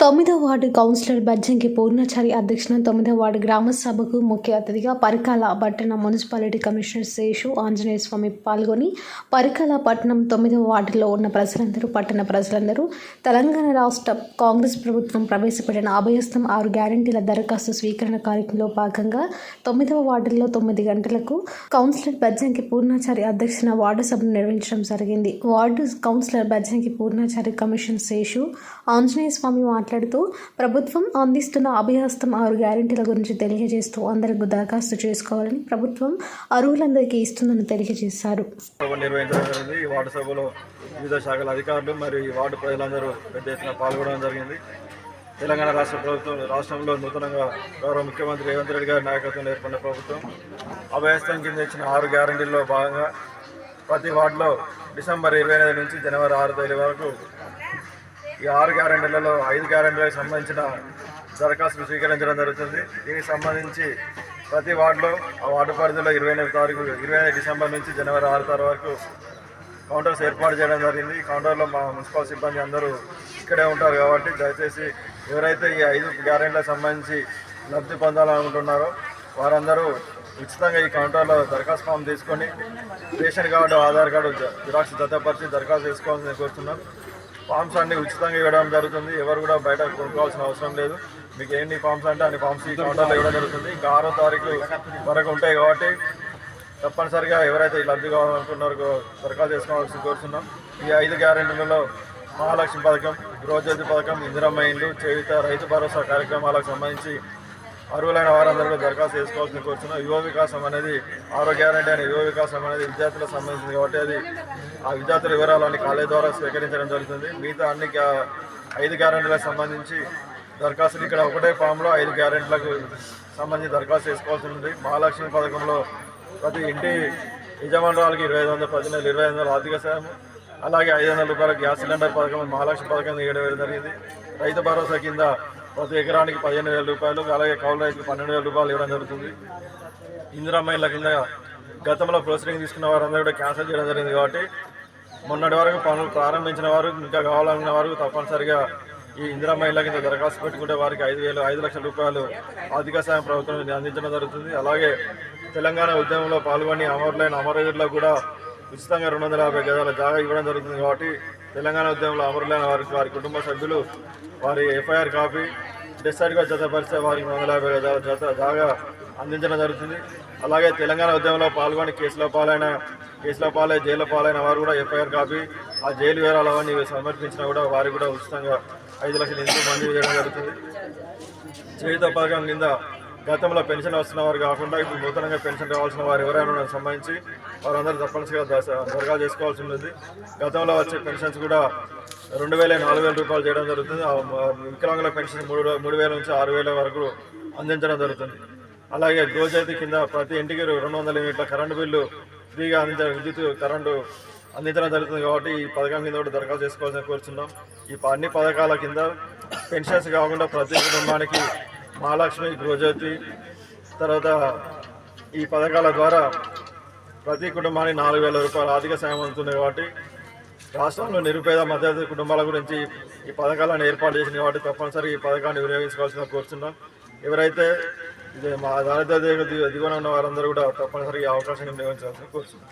తొమ్మిదో ward councillor Bajjanki Purnachari అధ్యక్షన తొమ్మిదో వార్డు గ్రామ సభకు ముఖ్య అతిథిగా పరికాల పట్టణ మున్సిపాలిటీ కమిషనర్ శేషు ఆంజనేయ స్వామి పాల్గొని పరికాల పట్టణం తొమ్మిదో వార్డులో ఉన్న ప్రజలందరూ పట్టణ ప్రజలందరూ తెలంగాణ రాష్ట్ర కాంగ్రెస్ ప్రభుత్వం ప్రవేశపెట్టిన అభయస్థం ఆరు గ్యారంటీల దరఖాస్తు స్వీకరణ కార్యక్రమంలో భాగంగా తొమ్మిదవ వార్డులో తొమ్మిది గంటలకు కౌన్సిలర్ బజ్జంకి పూర్ణాచారి అధ్యక్షన వార్డు సభను నిర్వహించడం జరిగింది. Ward councillor Bajjanki Purnachari commission Seshu Anjaneya Swamy మాట్లాడుతూ ప్రభుత్వం అందిస్తున్న అభయహస్తం ఆరు గ్యారెంటీల గురించి తెలియజేస్తూ అందరికి దరఖాస్తు చేసుకోవాలని ప్రభుత్వం అర్హులందరికీ ఇస్తుందని తెలియజేశారు. ఈ వార్డు సభలో వివిధ శాఖల అధికారులు మరియు ఈ వార్డు ప్రజలందరూ పెద్ద ఎత్తున పాల్గొనడం జరిగింది. తెలంగాణ రాష్ట్ర ప్రభుత్వం రాష్ట్రంలో నూతనంగా గౌరవ ముఖ్యమంత్రి రేవంత్ రెడ్డి గారి నాయకత్వంలో ఏర్పడిన ప్రభుత్వం అభయస్థం కింద ఇచ్చిన ఆరు గ్యారంటీల్లో భాగంగా ప్రతి వార్డులో డిసెంబర్ ఇరవై ఐదు నుంచి జనవరి ఆరు తేదీ వరకు ఈ ఆరు గ్యారెంటీలలో ఐదు గ్యారెంటీలకు సంబంధించిన దరఖాస్తులు స్వీకరించడం జరుగుతుంది. దీనికి సంబంధించి ప్రతి వార్డులో ఆ వార్డు పరిధిలో ఇరవై ఎనిమిది తారీఖు ఇరవై ఎనిమిది డిసెంబర్ నుంచి జనవరి ఆరు తారీఖు వరకు కౌంటర్స్ ఏర్పాటు చేయడం జరిగింది. ఈ కౌంటర్లో మా మున్సిపల్ సిబ్బంది అందరూ ఇక్కడే ఉంటారు కాబట్టి దయచేసి ఎవరైతే ఈ ఐదు గ్యారెంటీలకు సంబంధించి లబ్ధి పొందాలనుకుంటున్నారో వారందరూ ఉచితంగా ఈ కౌంటర్లో దరఖాస్తు ఫామ్ తీసుకొని ration card Aadhaar card xerox జతపరిచి దరఖాస్తు చేసుకోవాలని కోరుతున్నాం. ఫామ్స్ అన్ని ఉచితంగా ఇవ్వడం జరుగుతుంది. ఎవరు కూడా బయట కొనుక్కోవాల్సిన అవసరం లేదు. మీకు ఎన్ని ఫామ్స్ అంటే అన్ని ఫామ్స్ ఈ కౌంటర్లో ఇవ్వడం జరుగుతుంది. ఇంకా ఆరో తారీఖు వరకు ఉంటాయి కాబట్టి తప్పనిసరిగా ఎవరైతే లబ్ధి కావాలనుకున్నారో దరఖాస్తు చేసుకోవాల్సి కోరుతున్నాం. ఈ ఐదు గ్యారెంటీలలో మహాలక్ష్మి పథకం గృహజ్యోతి పథకం ఇందిరమ్మ ఇండ్లు చేయుత రైతు భరోసా కార్యక్రమాలకు సంబంధించి అర్హులైన వారందరూ దరఖాస్తు చేసుకోవాల్సి కోరుతున్నాం యువ వికాసం అనేది ఆరో గ్యారంటీ అనే యువ వికాసం అనేది విద్యార్థులకు సంబంధించింది కాబట్టి అది ఆ విద్యార్థుల వివరాలన్నీ కాలేజ్ ద్వారా స్వీకరించడం జరుగుతుంది. మిగతా అన్ని ఐదు గ్యారెంటీలకు సంబంధించి దరఖాస్తులు ఇక్కడ ఒకటే ఫామ్లో ఐదు గ్యారెంటీలకు సంబంధించి దరఖాస్తు చేసుకోవాల్సి ఉంది మహాలక్ష్మి పథకంలో ప్రతి ఇంటి యజమానురాలకి ఇరవై ఐదు వందల ప్రతి ఇరవై ఐదు వందల ఆర్థిక సాయం అలాగే ఐదు వందల రూపాయల గ్యాస్ సిలిండర్ పథకం మహాలక్ష్మి పథకం ఇవ్వడం జరిగింది. రైతు భరోసా కింద ప్రతి ఎకరానికి పదిహేను వేల రూపాయలు అలాగే కౌలు రైతుకు పన్నెండు వేల రూపాయలు ఇవ్వడం జరుగుతుంది. ఇందిరా మహిళ కింద గతంలో ప్రొసీడింగ్ తీసుకున్న వారందరూ కూడా క్యాన్సిల్ చేయడం జరిగింది కాబట్టి మొన్నటి వరకు పనులు ప్రారంభించిన వారు ఇంకా కావాలనుకున్న వారు తప్పనిసరిగా ఈ ఇందిరా మహిళ కింద దరఖాస్తు పెట్టుకుంటే వారికి ఐదు వేలు ఐదు లక్షల రూపాయలు ఆర్థిక సాయం ప్రభుత్వం అందించడం జరుగుతుంది. అలాగే తెలంగాణ ఉద్యమంలో పాల్గొని అమరులైన అమరవీరులకు కూడా ఉచితంగా రెండు వందల యాభై గజాల జాగా ఇవ్వడం జరుగుతుంది కాబట్టి తెలంగాణ ఉద్యమంలో అమరులైన వారికి వారి కుటుంబ సభ్యులు వారి ఎఫ్ఐఆర్ కాపీ డెస్సైడ్గా జతపరిస్తే వారికి రెండు వందల యాభై గజాల జత జాగా అందించడం జరుగుతుంది. అలాగే తెలంగాణ ఉద్యమంలో పాల్గొని కేసులో పాలైన కేసులో పాలై జైల్లో పాలైన వారు కూడా ఎఫ్ఐఆర్ కాపీ ఆ జైలు వివరాలు అవన్నీ సమర్పించినా కూడా వారికి కూడా ఉచితంగా ఐదు లక్షలు ఎంతో మంజూరు చేయడం జరుగుతుంది. చేయుత పథకం కింద గతంలో పెన్షన్ వస్తున్న వారు కాకుండా ఇప్పుడు నూతనంగా పెన్షన్ రావాల్సిన వారు ఎవరైనా సంబంధించి వారందరూ తప్పనిసరిగా దరఖాస్తు చేసుకోవాల్సి ఉంటుంది గతంలో వచ్చే పెన్షన్స్ కూడా రెండు వేల నాలుగు వేల రూపాయలు చేయడం జరుగుతుంది. వికలాంగుల పెన్షన్ మూడు మూడు వేల నుంచి ఆరు వేల వరకు అందించడం జరుగుతుంది. అలాగే గోజాతి కింద ప్రతి ఇంటికి రెండు వందల యూనిట్ల కరెంటు బిల్లు ఫ్రీగా అందించడం విద్యుత్ కరెంటు అందించడం జరుగుతుంది కాబట్టి ఈ పథకం కింద కూడా దరఖాస్తు చేసుకోవాల్సిన కోరుతున్నాం ఈ అన్ని పథకాల కింద పెన్షన్స్ కాకుండా ప్రతి కుటుంబానికి మహాలక్ష్మి గృహజ్యోతి తర్వాత ఈ పథకాల ద్వారా ప్రతి కుటుంబానికి నాలుగు వేల రూపాయల ఆర్థిక సాయం అందుతుంది కాబట్టి రాష్ట్రంలో నిరుపేద మధ్యతరగతి కుటుంబాల గురించి ఈ పథకాలను ఏర్పాటు చేసింది కాబట్టి తప్పనిసరిగా ఈ పథకాన్ని వినియోగించుకోవాల్సిన కోరుతున్నాం ఎవరైతే ఇది మా దారిద్ర దిగువన ఉన్న వారందరూ కూడా తప్పనిసరిగా ఈ అవకాశాన్ని వినియోగించాల్సిన కోరుతున్నాం